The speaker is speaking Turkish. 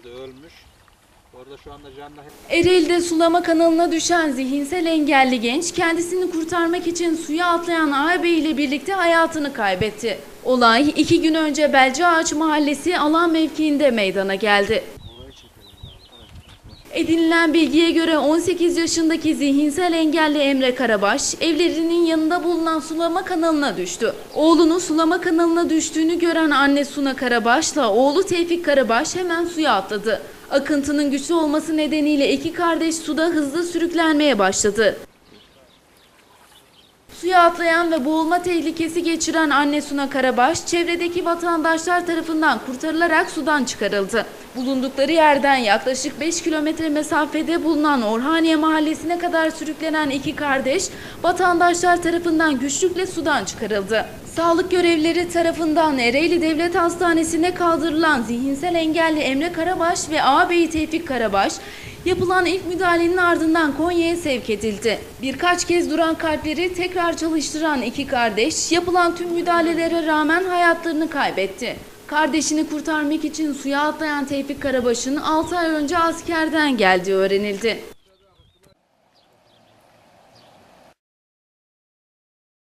herhalde ölmüş. Orada şu anda canlı Ereğli'de sulama kanalına düşen zihinsel engelli genç kendisini kurtarmak için suya atlayan ağabey ile birlikte hayatını kaybetti. Olay iki gün önce Belceağaç Mahallesi alan mevkiinde meydana geldi. Edinilen bilgiye göre 18 yaşındaki zihinsel engelli Emre Karabaş evlerinin yanında bulunan sulama kanalına düştü. Oğlunu sulama kanalına düştüğünü gören anne Suna Karabaş'la oğlu Tevfik Karabaş hemen suya atladı. Akıntının güçlü olması nedeniyle iki kardeş suda hızlı sürüklenmeye başladı. Suya atlayan ve boğulma tehlikesi geçiren anne Suna Karabaş, çevredeki vatandaşlar tarafından kurtarılarak sudan çıkarıldı. Bulundukları yerden yaklaşık 5 kilometre mesafede bulunan Orhaniye Mahallesi'ne kadar sürüklenen iki kardeş, vatandaşlar tarafından güçlükle sudan çıkarıldı. Sağlık görevlileri tarafından Ereğli Devlet Hastanesi'ne kaldırılan zihinsel engelli Emre Karabaş ve ağabeyi Tevfik Karabaş, Yapılan ilk müdahalenin ardından Konya'ya sevk edildi. Birkaç kez duran kalpleri tekrar çalıştıran iki kardeş yapılan tüm müdahalelere rağmen hayatlarını kaybetti. Kardeşini kurtarmak için suya atlayan Tevfik Karabaş'ın 6 ay önce askerden geldiği öğrenildi.